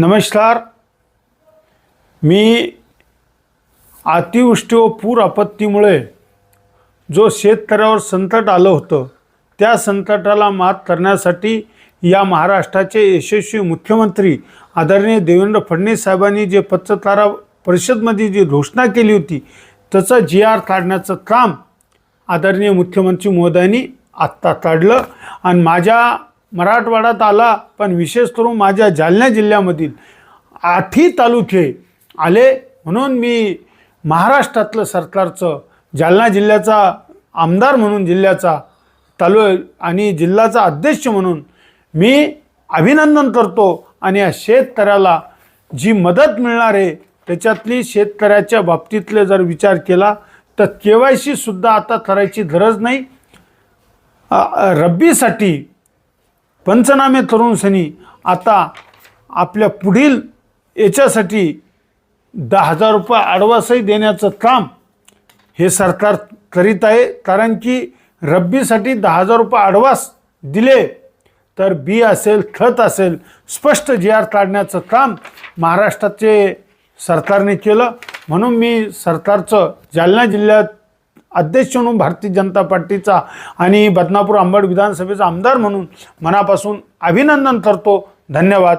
नमस्कार. मी अतिवृष्टी व पूर आपत्तीमुळे जो शेतकऱ्यावर संकट आलं होतं त्या संकटाला मात करण्यासाठी या महाराष्ट्राचे यशस्वी मुख्यमंत्री आदरणीय देवेंद्र फडणवीस साहेबांनी जे पत्रकारा परिषदमध्ये जी घोषणा केली होती त्याचं जी आर काढण्याचं काम आदरणीय मुख्यमंत्री महोदयांनी आत्ता काढलं. आणि माझ्या मराठवाड्यात आला पण विशेष करून माझ्या जालना जिल्ह्यामधील आठही तालुके आले. म्हणून मी महाराष्ट्रातलं सरकारचं जालना जिल्ह्याचा आमदार म्हणून जिल्ह्याचा तालु आणि जिल्ह्याचा अध्यक्ष म्हणून मी अभिनंदन करतो. आणि या शेतकऱ्याला जी मदत मिळणार आहे त्याच्यातली शेतकऱ्याच्या बाबतीतले जर विचार केला तर के वाय सीसुद्धा आता करायची गरज नाही. रब्बीसाठी पंचनामे तरुण सनी आता आपल्या पुढील याच्यासाठी दहा हजार रुपये आडवासही देण्याचं काम हे सरकार करीत आहे. कारण की रब्बीसाठी दहा हजार रुपये आडवास दिले तर बी असेल खत असेल स्पष्ट जी आर काढण्याचं काम महाराष्ट्राचे सरकारने केलं. म्हणून मी सरकारचं जालना जिल्ह्यात अध्यक्ष म्हणून भारतीय जनता पार्टीचा आणि बदनापूर अंबड विधानसभेचा आमदार म्हणून मनापासून अभिनंदन करतो. धन्यवाद.